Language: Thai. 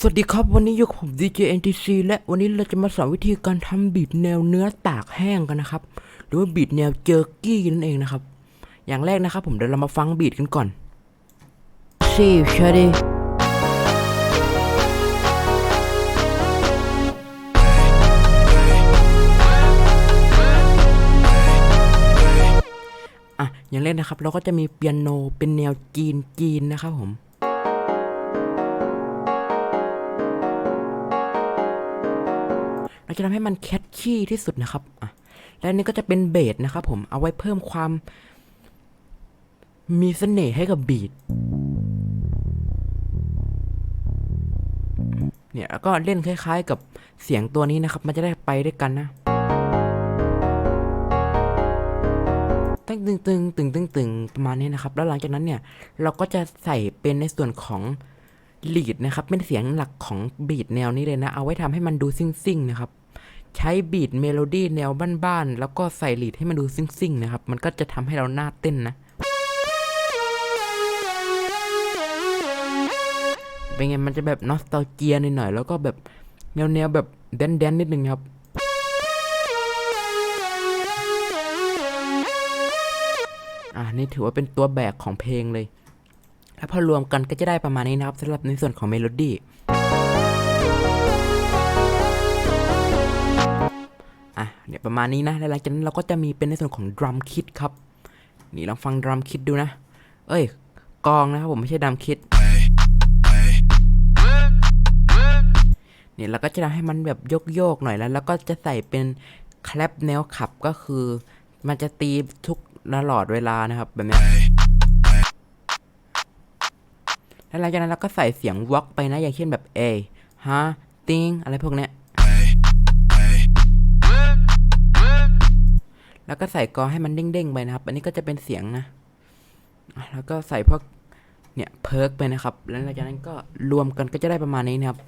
สวัสดีครับ วันนี้อยู่กับผม DJ NTC และวันนี้เราจะมาสอนวิธีการทำบีทแนวเนื้อตากแห้งกันนะครับ หรือว่าบีทแนวเจอร์กี้นั่นเองนะครับ อย่างแรกนะครับ ผมเดี๋ยวเรามาฟังบีทกันก่อน See Shady อะ อย่างแรกนะครับ เราก็จะมีเปียโนเป็นแนวจีนจีนนะครับผม เราจะทำให้มันแคชชี่ที่สุดนะครับอะและนี่ก็จะเป็นเบสนะครับผมเอาไว้เพิ่มความ มีเสน่ห์ให้กับบีทเนี่ยแล้วก็เล่นคล้ายๆ กับเสียงตัวนี้นะครับ มันจะได้ไปด้วยกันนะตึงตึงตึงตึงตึงตึงประมาณนี้นะครับ แล้วหลังจากนั้นเนี่ย เราก็จะใส่เป็นในส่วนของลีดนะครับ เป็นเสียงหลักของบีทแนวนี้เลยนะ เอาไว้ทำให้มันดูซิ่งๆนะครับ ใช้บีทเมโลดี้แนวบ้านๆ แล้วก็ใส่ลีดให้มันดูซิ่งๆ นะครับ มันก็จะทำให้เราหน้าเต้นนะ เป็นไง มันจะแบบนอสตาเจียหน่อยๆ แล้วก็แบบแนวๆ แบบแดนๆ นิดนึงครับอ่านี่ถือว่าเป็นตัวแบกของเพลงเลย แล้วพอรวมกันก็จะได้ประมาณนี้นะครับสำหรับในส่วนของเมโลดี้ เนี่ยประมาณนี้นะหลังจากนั้นเราก็จะมีเป็นในส่วนของดรัมคิดครับ นี่ลองฟังดรัมคิดดูนะ เอ้ยกองนะครับผมไม่ใช่ดรัมคิดเนี่ยเราก็จะทำให้มันแบบโยกๆหน่อยแล้วแล้วก็จะใส่เป็นแคลปแนวขับก็คือ มันจะตีทุกตลอดเวลานะครับแบบนี้แล้วหลังจากนั้นเราก็ใส่เสียงวอกไปนะอย่างเช่นแบบเอฮะติงอะไรพวกเนี้ย แล้วก็ใส่กอให้มันเด้งๆไปนะครับ อันนี้ก็จะเป็นเสียงนะ แล้วก็ใส่พวกเนี่ยเพิร์กไปนะครับ แล้วหลังจากนั้นก็รวมกันก็จะได้ประมาณนี้นะครับ